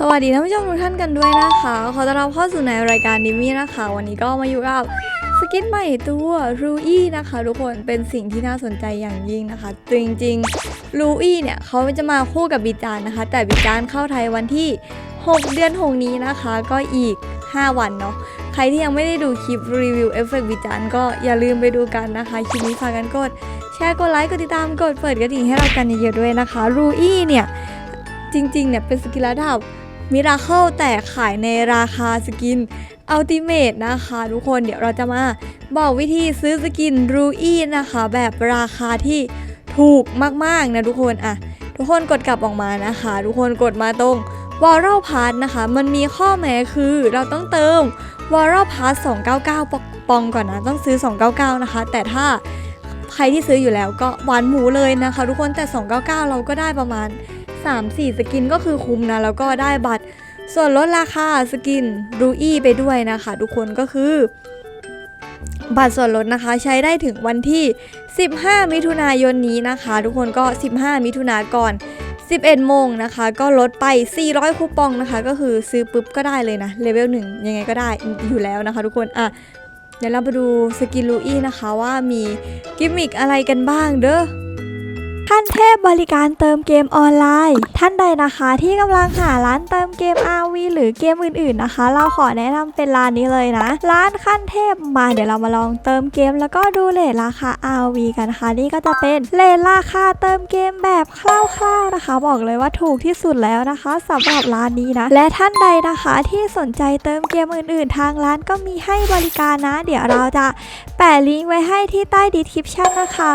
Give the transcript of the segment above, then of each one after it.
สวัสดีท่านผู้ชมทุกท่านกันด้วยนะคะ ขอต้อนรับเข้าสู่ในรายการดิมี่นะคะ วันนี้ก็มาอยู่กับสกินใหม่ตัวรูอี้นะคะทุกคนเป็นสิ่งที่น่าสนใจอย่างยิ่งนะคะจริงๆรูอี้เนี่ยเขาจะมาคู่กับบิจานนะคะ แต่บิจานเข้าไทยวันที่ 6 เดือนหงนี้นะคะ ก็อีก 5 วันเนาะ ใครที่ยังไม่ได้ดูคลิปรีวิวเอฟเฟกต์บิจานก็อย่าลืมไปดูกันนะคะคลิปนี้ฝากกันกดแชร์กดไลค์กดติดตามกดเปิดกระดิ่งให้เรากันเยอะๆด้วยนะคะรูอี้เนี่ยจริงๆเนี่ยเป็นสกิลระดับมิราเคิลแต่ขายในราคาสกินอัลติเมทนะคะทุกคนเดี๋ยวเราจะมาบอกวิธีซื้อสกินรูอี้นะคะ แบบราคาที่ถูกมากๆนะทุกคนอะทุกคนกดกลับออกมานะคะ ทุกคนกดมาตรง วอล l พาร์นะคะ มันมีข้อแม้คือเราต้องเติมวอล l พาร์299ปปองก่อนนะ ต้องซื้อ 299 นะคะ แต่ถ้าใครที่ซื้ออยู่แล้วก็หวานหมูเลยนะคะ ทุกคนแต่ 299 เราก็ได้ประมาณ 3-4 สกินก็คือคุ้มนะ แล้วก็ได้บัตรส่วนลดราคาสกินรูอี้ไปด้วยนะคะ ทุกคนก็คือ บัตรส่วนลดนะคะใช้ได้ถึงวันที่ 15 มิถุนายนนี้นะคะ ทุกคนก็ 15 มิถุนาก่อน 11 โมงนะคะ ก็ลดไป 400 คูปองนะคะ ก็คือซื้อปุ๊บก็ได้เลยนะเลเวล1ยังไงก็ได้อยู่แล้วนะคะ ทุกคนอะเดี๋ยวเราไปดูสกินลูอี้นะคะว่ามีกิมมิกอะไรกันบ้างเด้อ ขั้นเทพบริการเติมเกมออนไลน์ ท่านใดนะคะที่กำลังหาร้านเติมเกม RV หรือเกมอื่นๆนะคะ เราขอแนะนำเป็นร้านนี้เลยนะ ร้านขั้นเทพมาเดี๋ยวเรามาลองเติมเกม แล้วก็ดูเลทราคา RV กันนะคะ นี่ก็จะเป็นเลทราคาเติมเกมแบบคร่าวๆนะคะ บอกเลยว่าถูกที่สุดแล้วนะคะสำหรับร้านนี้นะ และท่านใดนะคะที่สนใจเติมเกมอื่น ๆ ทางร้านก็มีให้บริการนะ เดี๋ยวเราจะแปะลิงก์ไว้ให้ที่ใต้ดีคริปชั่นนะคะ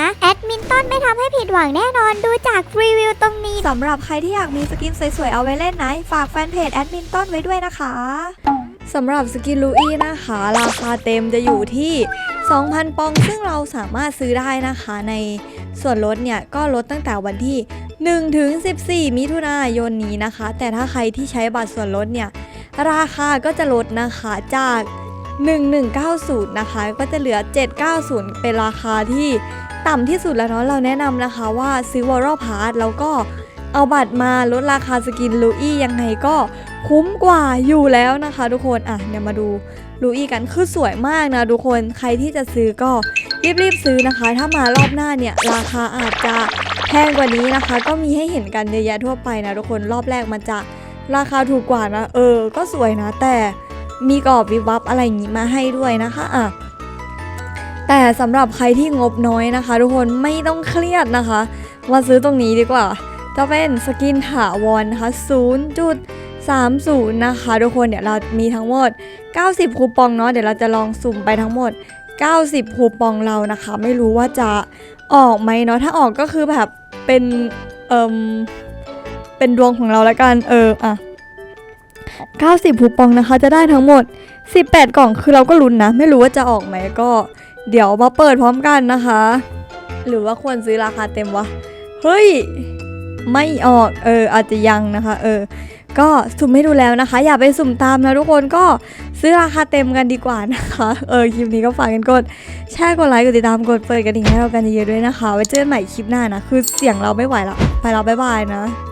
นะแอดมินต้นไม่ทำให้ผิดหวังแน่นอนดูจากรีวิวตรงนี้สำหรับใครที่อยากมีสกินสวยๆเอาไว้เล่นนะฝากแฟนเพจแอดมินต้นไว้ด้วยนะคะสำหรับสกินลูอี้นะคะ ราคาเต็มจะอยู่ที่ 2,000 ปอง ซึ่งเราสามารถซื้อได้นะคะ ในส่วนลดเนี่ย ก็ลดตั้งแต่วันที่1ถึง14 มิถุนายนนี้นะคะ แต่ถ้าใครที่ใช้บัตรส่วนลดเนี่ย ราคาก็จะลดนะคะจาก 1190 นะคะ ก็จะเหลือ 790 เป็นราคาที่ต่ำที่สุดแล้วเนาะเราแนะนำนะคะว่าซื้อวอล l พาร์แล้วก็เอาบัตรมาลดราคาสกินลูอี้ยังไงก็คุ้มกว่าอยู่แล้วนะคะทุกคนอะเดี๋ยวมาดูลูอี้กันคือสวยมากนะทุกคนใครที่จะซื้อก็รีบๆซื้อนะคะ ถ้ามารอบหน้าเนี่ยราคาอาจจะแพงกว่านี้นะคะ ก็มีให้เห็นกันเยอะแยะทั่วไปนะทุกคนรอบแรกมันจะราคาถูกกว่านะ เออ ก็สวยนะแต่ มีกรอบวิบวับอะไรอย่างนี้มาให้ด้วยนะคะอะแต่สำหรับใครที่งบน้อยนะคะ ทุกคนไม่ต้องเครียดนะคะ มาซื้อตรงนี้ดีกว่า จะเป็นสกินถาวรนะคะ0.30 นะคะ ทุกคนเดี๋ยวเรามีทั้งหมด 90 คูปองเนาะเดี๋ยวเราจะลองสุ่มไปทั้งหมด 90 คูปองเรานะคะ ไม่รู้ว่าจะออกไหมเนาะถ้าออกก็คือแบบเป็นเอ่มเป็นดวงของเราแล้วกันเอออะ 90 คูปองนะคะ จะได้ทั้งหมด 18 กล่องคือเราก็ลุ้นนะ ไม่รู้ว่าจะออกไหมก็ เดี๋ยวมาเปิดพร้อมกันนะคะ หรือว่าควรซื้อราคาเต็มวะ เฮ้ย ไม่ออกเอออาจจะยังนะคะ เออ ก็สุ่มให้ดูแล้วนะคะ อย่าไปสุ่มตามนะทุกคนก็ซื้อราคาเต็มกันดีกว่านะคะ เออคลิปนี้ก็ฝากกันกดแชร์กดไลค์กดติดตามกดเปิดกระดิ่งให้เรากันเยอะๆด้วยนะคะไว้เจอกันใหม่คลิปหน้านะคือเสียงเราไม่ไหวแล้วไปแล้วบ๊ายบายนะ